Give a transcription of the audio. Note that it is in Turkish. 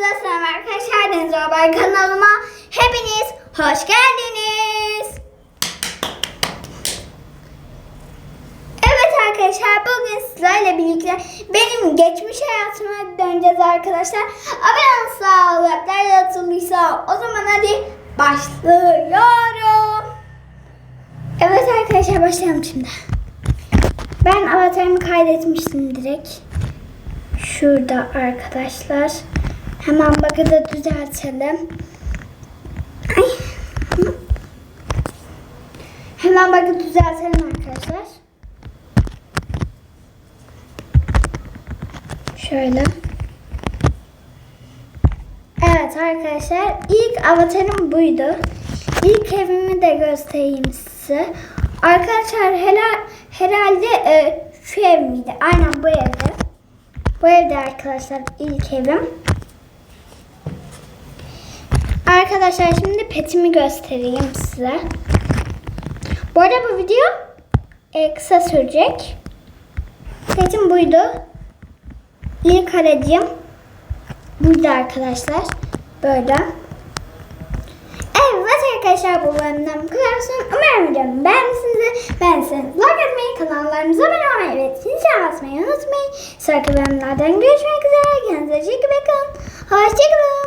Herkese arkadaşlar. Deniz Haber kanalıma hepiniz hoş geldiniz. Evet arkadaşlar bugün sizlerle birlikte benim geçmiş hayatıma döneceğiz arkadaşlar. Abone olsa, like'lar atıldıysa o zaman hadi başlıyorum. Evet arkadaşlar başlayalım şimdi. Ben avatarımı kaydetmiştim direkt. Şurada arkadaşlar. Hemen bakı da düzeltelim. Ay. Hemen bakı düzeltelim arkadaşlar. Şöyle. Evet arkadaşlar ilk avatarım buydu. İlk evimi de göstereyim size. Arkadaşlar hela- herhalde e, şu ev miydi? Aynen bu evde. Bu evde arkadaşlar ilk evim. Arkadaşlar şimdi petimi göstereyim size. Bu arada bu video e, kısa sürecek. Petim buydu. İlk aracım buydu arkadaşlar. Böyle. Evet arkadaşlar bu bölümden bu kadar olsun. Umarım videomu beğenmişsinizdir. Beğendiyseniz like atmayı, kanallarımıza abone olmayı ve zil basmayı unutmayın. Sonraki bölümlerden görüşmek üzere. Kendinize iyi bakın. Hoşçakalın.